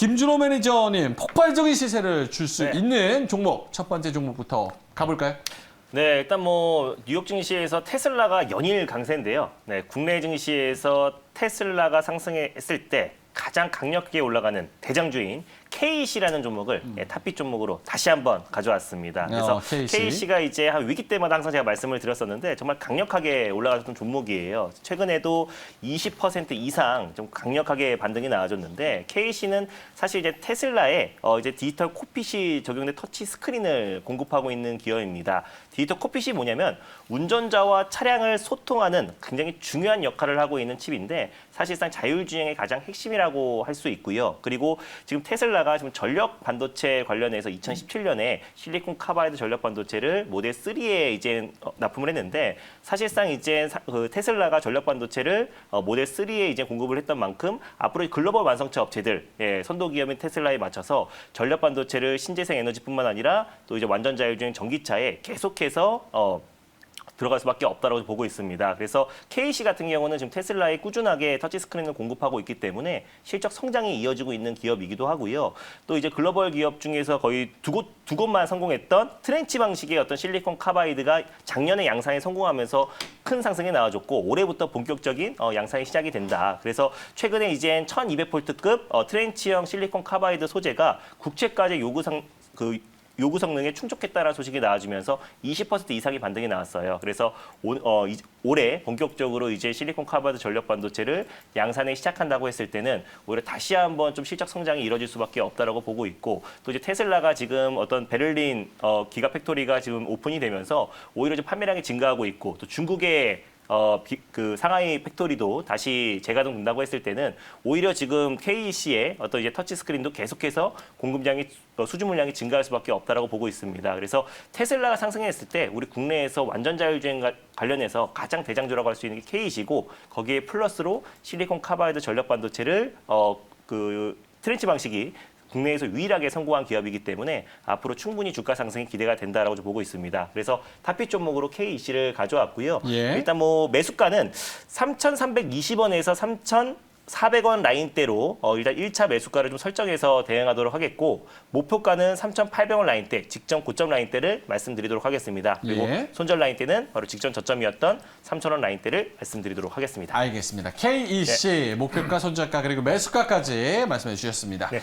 김준호 매니저님 폭발적인 시세를 줄 수 네. 있는 종목 첫 번째 종목부터 가볼까요? 네, 일단 뭐 뉴욕 증시에서 테슬라가 연일 강세인데요. 네, 국내 증시에서 테슬라가 상승했을 때 가장 강력하게 올라가는 대장주인 KC라는 종목을 예, 탑픽 종목으로 다시 한번 가져왔습니다. 그래서 어, KC. KC가 이제 한 위기 때마다 항상 제가 말씀을 드렸었는데 정말 강력하게 올라갔던 종목이에요. 최근에도 20% 이상 좀 강력하게 반등이 나와줬는데 KC는 사실 이제 테슬라에 어 이제 디지털 코핏이 적용된 터치 스크린을 공급하고 있는 기업입니다. 디지털 코핏이 뭐냐면 운전자와 차량을 소통하는 굉장히 중요한 역할을 하고 있는 칩인데 사실상 자율주행의 가장 핵심이라고 할 수 있고요. 그리고 지금 테슬라 가 지금 전력 반도체 관련해서 2017년에 실리콘 카바이드 전력 반도체를 모델 3에 이제 어, 납품을 했는데 사실상 이제 사- 그 테슬라가 전력 반도체를 어, 모델 3에 이제 공급을 했던 만큼 앞으로 이 글로벌 완성차 업체들 예, 선도 기업인 테슬라에 맞춰서 전력 반도체를 신재생 에너지뿐만 아니라 또 이제 완전 자율주행 전기차에 계속해서 어, 들어갈 수밖에 없다고 보고 있습니다. 그래서 KC 같은 경우는 지금 테슬라에 꾸준하게 터치 스크린을 공급하고 있기 때문에 실적 성장이 이어지고 있는 기업이기도 하고요. 또 이제 글로벌 기업 중에서 거의 두 곳 두 곳만 성공했던 트렌치 방식의 어떤 실리콘 카바이드가 작년에 양산에 성공하면서 큰 상승이 나와줬고 올해부터 본격적인 어, 양산이 시작이 된다. 그래서 최근에 이젠 1200볼트급 어, 트렌치형 실리콘 카바이드 소재가 국채까지 요구 상 그 요구 성능에 충족했다는 소식이 나와주면서 20% 이상의 반등이 나왔어요. 그래서 올, 어, 이- 올해 본격적으로 이제 실리콘 카바이드 전력 반도체를 양산에 시작한다고 했을 때는 오히려 다시 한번 좀 실적 성장이 이뤄질 수밖에 없다라고 보고 있고 또 이제 테슬라가 지금 어떤 베를린 어, 기가 팩토리가 지금 오픈이 되면서 오히려 좀 판매량이 증가하고 있고 또 중국의 어, 비- 그 상하이 팩토리도 다시 재가동 된다고 했을 때는 오히려 지금 KC의 어떤 이제 터치 스크린도 계속해서 공급량이 어, 수주 물량이 증가할 수밖에 없다라고 보고 있습니다. 그래서 테슬라가 상승했을 때 우리 국내에서 완전 자율주행 가- 관련해서 가장 대장주라고 할 수 있는 게 KC고 거기에 플러스로 실리콘 카바이드 전력 반도체를 어, 그 트렌치 방식이 국내에서 유일하게 성공한 기업이기 때문에 앞으로 충분히 주가 상승이 기대가 된다라고 좀 보고 있습니다. 그래서 탑픽 종목으로 KEC를 가져왔고요. 예. 일단 뭐 매수가는 3,320원에서 3,400원 라인대로 어, 일단 1차 매수가를 좀 설정해서 대응하도록 하겠고 목표가는 3,800원 라인대 직전 고점 라인대를 말씀드리도록 하겠습니다. 그리고 예. 손절 라인대는 바로 직전 저점이었던 3,000원 라인대를 말씀드리도록 하겠습니다. 알겠습니다. KEC 목표가, 손절가 그리고 매수가까지 말씀해 주셨습니다. 네.